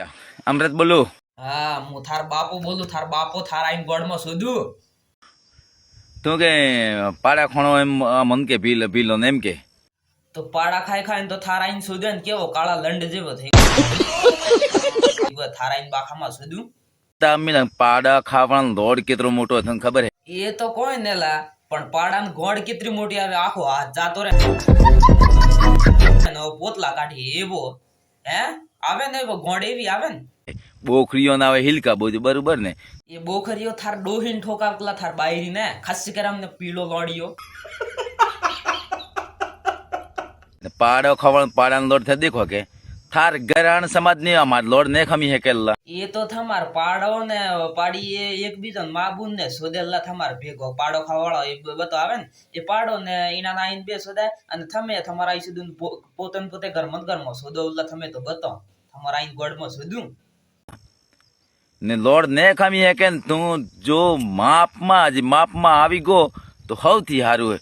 અમૃત બોલું? હા હું થાર બાપો બોલું થાર બાપો થાર આઈને ગોળમાં શોધું તું કે પાડા ખોણો એમ મન કે પી લે પી લો ને એમ કે? તો પાડા ખાઈ ખાઈને તો થાર આઈને શોધ્યો ને કેવો કાળા લંડ જેવો થઈ ગયો. થાર આઈને બાખામાં શોધું તમે પાડા ખાવાનો લોડ કેટલો મોટો તને ખબર હે? એ તો કોઈ ને લા પણ પાડાની ગોળ કેટલી મોટી આવે આખો હાથ જાતો રે પોતલા કાઢી એવો હે? આવે ને ગોંડ એવી આવે ને? બોખરીઓ ના આવે હિલકા બોજ બરોબર ને? એ બોખરીઓ થાર ડોહીન ઠોકાવતલા થાર બાયરી ને ખાસ કરમ ને પીળો લોડિયો પાડો ખવણ પાડાનો લોડ થાય દેખો કે થાર ગરાણ સમાજ ને અમાર લોડ ને ખમી હે કેલા એ તો થમાર પાડો ને પાડી એ એકબીજા માબુન ને સોદેલા થમાર ભેગો. પાડો ખાવાળો એ બતો આવે ને? એ પાડો ને એના નાઈન બે સોદાય અને થમે તમારા ઈ સુધી પોતન પોતે ને ઘરમાં સોદો ઉલ્લા થમે તો બતો. તમારા આઈન ગોડમાં સુધું ને લોડ ને ખામી હે કે તું જો માપમાં જ માપમાં આવી ગો તો સૌથી સારું હે.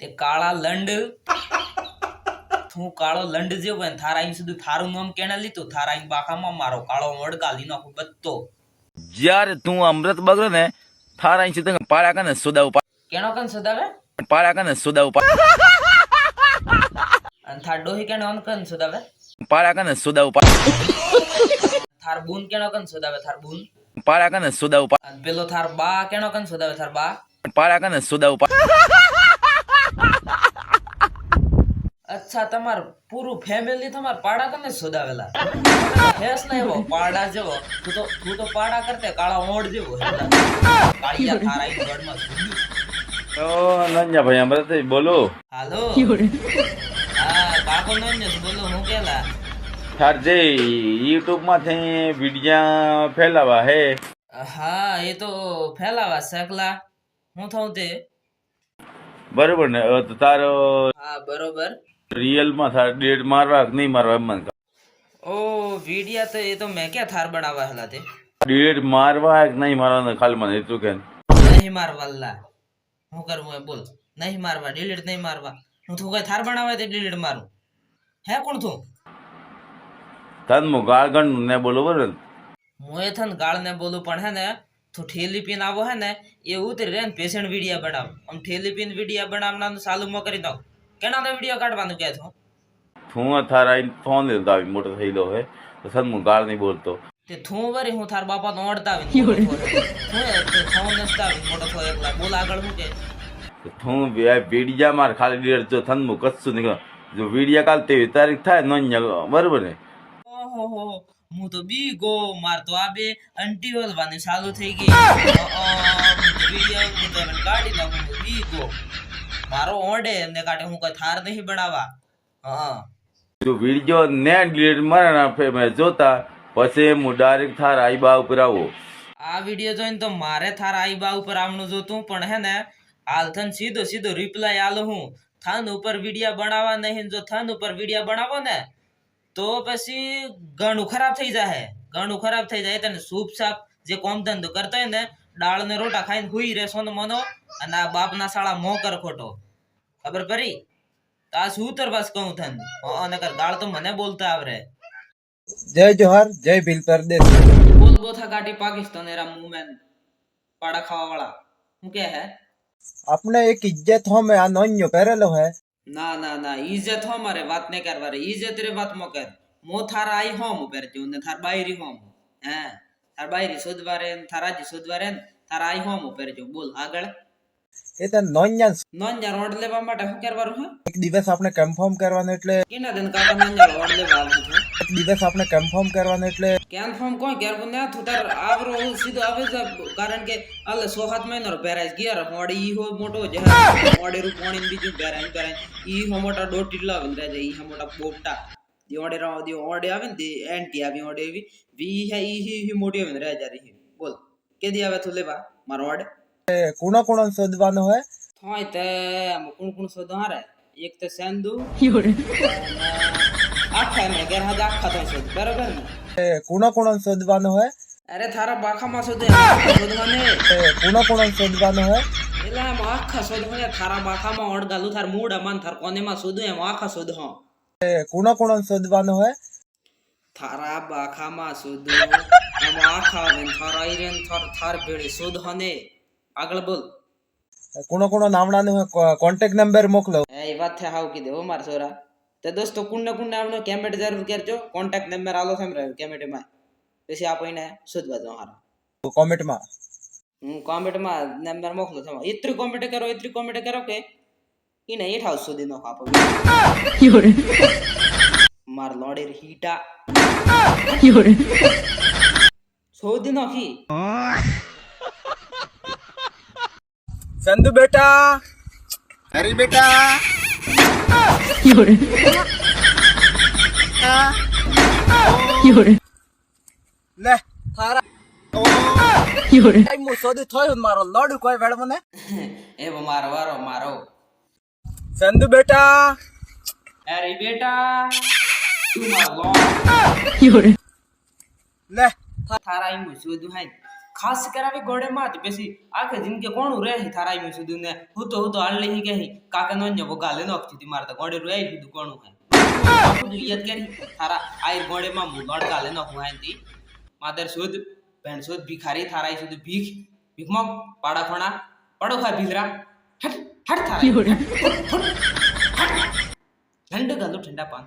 તે કાળા લંડ. તું કાળો લંડ જેવો હોય થારા આઈન સુધી થારું નામ કેને લીધું? થારા આઈન બાખામાં મારો કાળો વડકા લી નાખું બત્તો જ્યારે તું અમૃત બગડો ને થારા અહીં સીધા પાળા કને સોદા કેણો કેનો કન સદાવે? પાળા કને સોદા ઉપા અને થાર ડોહી કેનો અન કન સદાવે? પાડા કને સોદા ઉપા થાર બૂન કેનો કન સોદાવે થાર બુન? પાડા કને સોદા ઉપા અને પેલો થાર બા કેનો કન સોદાવે થાર બા? પાડા કને સોદા ઉપા અચ્છા તમાર પૂરું ફેમિલી તમાર પાડા કને સોદાવેલા? ફેસ ના એવો પાડા જેવો. તું તો તું તો પાડા કરતે કાળા ઓઢ જેવો કાળિયા થારા ઈ ગઢમાં ઓ નંજા ભાઈ અમૃત બોલો. હાલો. હા કાકો નંજસ બોલો. હું કેલા? થાર જે યુટ્યુબમાંથી વિડિયા ફેલાવા હે. હા એ તો ફેલાવા સકલા હું થઉં તે? બરોબર ને તો તારો હા બરોબર. રિયલમાં થાર ડેટ મારવા કે નહીં મારવા એમ મને. ઓ વિડિયા તો એ તો મેં ક્યાં થાર બનાવવા હેલા તે? ડેટ મારવા કે નહીં મારવા ખાલી મને એટલું કે. નહીં મારવા લા હું કરવું એ બોલ. નહીં મારવા ડિલીટ નહીં મારવા. હું તું કઈ થાર બનાવવા તે ડિલીટ મારું. હે કોણ તું? તન મુ ગાળગણ ને બોલો બરોબર? ને એ થન ગાળ ને બોલું પણ હે ને તું ઠેલી પીન આવો હે ને એ ઉતરી રે પેશન્ટ વિડિયા બનાવ. આમ ઠેલી પીન વિડિયા બનાવવાનું ચાલુ મો કરી દઉં. કેના તો વિડિયો કાઢવાનું કે છું થું થાર ફોન લીધો મોટો થઈ લો હે તો સન હું ગાળ નહીં બોલતો. તે થું વરી હું થાર બાપા નો અડતા આવી હું તે નસતા નસ્તા મોટો થયો એકલા. બોલ આગળ હું કે? બે વિડિયા માર ખાલી ડેટ જો થન મુ કશું નહીં જો વિડિયા કાલ તેવી તારીખ થાય નો બરોબર ને? ઓહો હું તો બી ગો માર તો આ બે અંટી હલવાની ચાલુ થઈ ગઈ. ગાડી નાખું બી ગો. મારો ઓડે એમને કાઢે હું કઈ થાર નહીં બનાવવા. હા જો વીડિયો ને ડિલીટ મારે ના ફે મેં જોતા પછી હું ડાયરેક્ટ થાર આઈ બા ઉપર આવો. આ વિડિયો જોઈને તો મારે થાર આઈ બા ઉપર આવવાનું જોતું પણ હે ને હાલ થન સીધો સીધો રિપ્લાય આલો હું. થાન ઉપર વિડિયા બનાવવા નહીં જો થન ઉપર વિડિયા બનાવો ને તો પછી ઘણું ખરાબ થઈ જાય ઘણું ખરાબ થઈ જાય તને સૂપ સાપ જે કોમ ધંધો કરતો હોય ને દાળ ને રોટા ખાઈને હુઈ રહેશો ને મનો અને આ બાપના શાળા મોં કર ખોટો. ખબર પડી? તો આ શું તર બસ કહું થન અને કર ગાળ તો મને બોલતા આવરે. જય જોહર જય ભીલ પરદેશ. બોલ બોથા કાઢી પાકિસ્તાન એરા મુમેન પાડા ખાવા વાળા હું કે હે? આપણે એક ઇજ્જત હોમે આ નોન્યો પહેરેલો હે. ના ના ના ઇજ્જત હો મારે વાત ને કર વારે ઈજ્જત રે વાત મો કર. મો થારા આઈ હોમ ઉપર જો ને થાર બાયરી હોમ. હે થાર બાયરી શોધવારે થાર આજી શોધવા રે થારા આઈ હોમ ઉપર જો બોલ આગળ. એ તો નોન્યા નોન્યા રોડ લેવા માટે શું કરવાનું હે? એક દિવસ આપણે કન્ફર્મ કરવાનું એટલે કેના દિન કાકા નોન્યા રોડ લેવા આવું છું. દિવસ આપણે કન્ફર્મ કરવાનું એટલે કન્ફર્મ કોણ કરવું ના તું તાર આવરો સીધો આવે છે કારણ કે અલે સો હાથ મહિનો પહેરાય ગિયર મોડી ઈ હો મોટો જે મોડે રૂ પાણી બીજું પહેરાય પહેરાય ઈ હો મોટા દોઢ ટીલા આવે ને ઈ હો મોટા બોટા. દી ઓડે રાવ દી ઓડે આવે ને દી એન્ટી આવી ઓડે એવી. વી હે ઈ હી હી મોટી આવે ને રાજા રહી બોલ કે દી આવે તું લેવા? મારો ઓડે કોણ કોણ શોધવાનો હોય? થોય તે કોણ કોણ કુણ રે એક તો સેન્દુ આખા ને ઘેર હાજ આખા તો શોધ બરાબર ને? એ કુણો કુણો શોધવાનો હોય? અરે થારા બાખામાં શોધે શોધવાને. એ શોધવાનો હોય? એટલે આખા શોધો ને થારા બાખામાં અડગાલું થાર મૂડ માન થાર કોનેમાં શોધું એમ આખા શોધો. એ કુણો શોધવાનો હોય? થારા બાખામાં શોધો એમાં આખા ને થાર થાર થાર ભેળે શોધ હને આગળ બોલ. કુણો કુણો નામડાને કોન્ટેક્ટ નંબર મોકલો. એ વાત છે હાવ કીધે ઓ માર છોરા તે દોસ્તો કુંડ કુંડ આવનો કેમેટ જરૂર કરજો. કોન્ટેક્ટ નંબર આલો થમ રહ્યો કેમેટમાં પછી આપણે શોધવા દો હારા. કોમેન્ટમાં. હું કોમેન્ટમાં નંબર મોકલો તમે એટલી કોમેન્ટ કરો એટલી કોમેન્ટ કરો કે ઈને એઠ હાઉસ સુધી નો આપો. માર લોડેર હીટા. શોધી નાખી. ચંદુ બેટા. હરી બેટા. લે તારા ટાઈમ હું શોધી થયો મારો લોડુ કોઈ વેળ મને એ મારો વારો મારો સંધુ બેટા અરે બેટા તું મારો લોડ લે થારા આઈ શોધું હાય ખાસ કરાવી ગોડે માત બેસી આખે જિંદગી કોણ રે થારા આઈ શોધું ને? હું તો હું તો હાલ લઈ ગઈ. કાકા નો ન્યો ગાલે નો અખતી માર મારતા ગોડે રહી કીધું કોણ હે યાદ કરી. થારા આઈ ગોડે માં મુ લોડ ગાલે નો હું હાંતી માદર શોધ, ભેણ શોધ ભિખારી થારા આઈ શોધ ભીખ. ભીખમાં પાડા ફણા પડો ખા ભીલરા હટ હટ થારા ઠંડ ગાલો ઠંડા પાન.